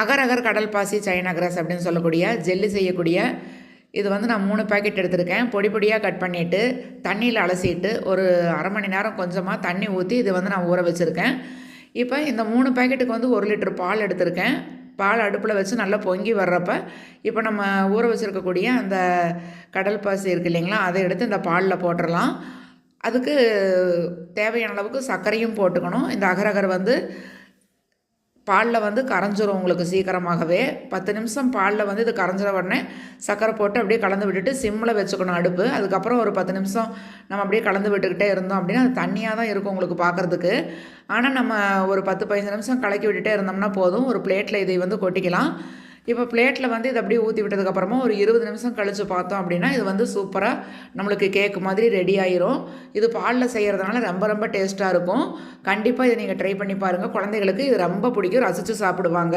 Agar-agar கடல் பாசி China cross அப்படின்னு சொல்லக்கூடிய ஜெல்லி செய்யக்கூடிய இது வந்து நான் மூணு பேக்கெட் எடுத்திருக்கேன். பொடி பொடியாக கட் பண்ணிவிட்டு தண்ணியில் அலசிட்டு ஒரு அரை மணி நேரம் கொஞ்சமாக தண்ணி ஊற்றி இது வந்து நான் ஊற வச்சுருக்கேன். இப்போ இந்த மூணு பேக்கெட்டுக்கு வந்து ஒரு லிட்டர் பால் எடுத்திருக்கேன். பால் அடுப்பில் வச்சு நல்லா பொங்கி வர்றப்ப இப்போ நம்ம ஊற வச்சுருக்கக்கூடிய அந்த கடல் பாசி இருக்கு இல்லைங்களா அதை எடுத்து இந்த பாலில் போட்டுடலாம் அதுக்கு தேவையான அளவுக்கு சர்க்கரையும் போட்டுக்கணும். இந்த அகரகர் வந்து பாலில் வந்து கரைஞ்சிரும் உங்களுக்கு சீக்கிரமாகவே. பத்து நிமிஷம் பாலில் வந்து இது கரைஞ்சிற உடனே சர்க்கரை போட்டு அப்படியே கலந்து விட்டுட்டு சிம்மில் வச்சுக்கணும் அடுப்பு. அதுக்கப்புறம் ஒரு பத்து நிமிஷம் நம்ம அப்படியே கலந்து விட்டுக்கிட்டே இருந்தோம் அப்படின்னா அது தண்ணியாக தான் இருக்கும் உங்களுக்கு பார்க்குறதுக்கு ஆனால் நம்ம ஒரு பத்து பதினஞ்சு நிமிஷம் கலக்கி விட்டுட்டே இருந்தோம்னா போதும். ஒரு பிளேட்டில் இதை வந்து கொட்டிக்கலாம். இப்போ பிளேட்டில் வந்து இதை அப்படியே ஊற்றி விட்டதுக்கப்புறமா ஒரு இருபது நிமிஷம் கழித்து பார்த்தோம் அப்படின்னா இது வந்து சூப்பராக நம்மளுக்கு கேக் மாதிரி ரெடி ஆயிரும். இது பாலில் செய்கிறதுனால ரொம்ப ரொம்ப டேஸ்ட்டாக இருக்கும். கண்டிப்பாக இதை நீங்கள் ட்ரை பண்ணி பாருங்கள் குழந்தைகளுக்கு இது ரொம்ப பிடிக்கும். ரசித்து சாப்பிடுவாங்க.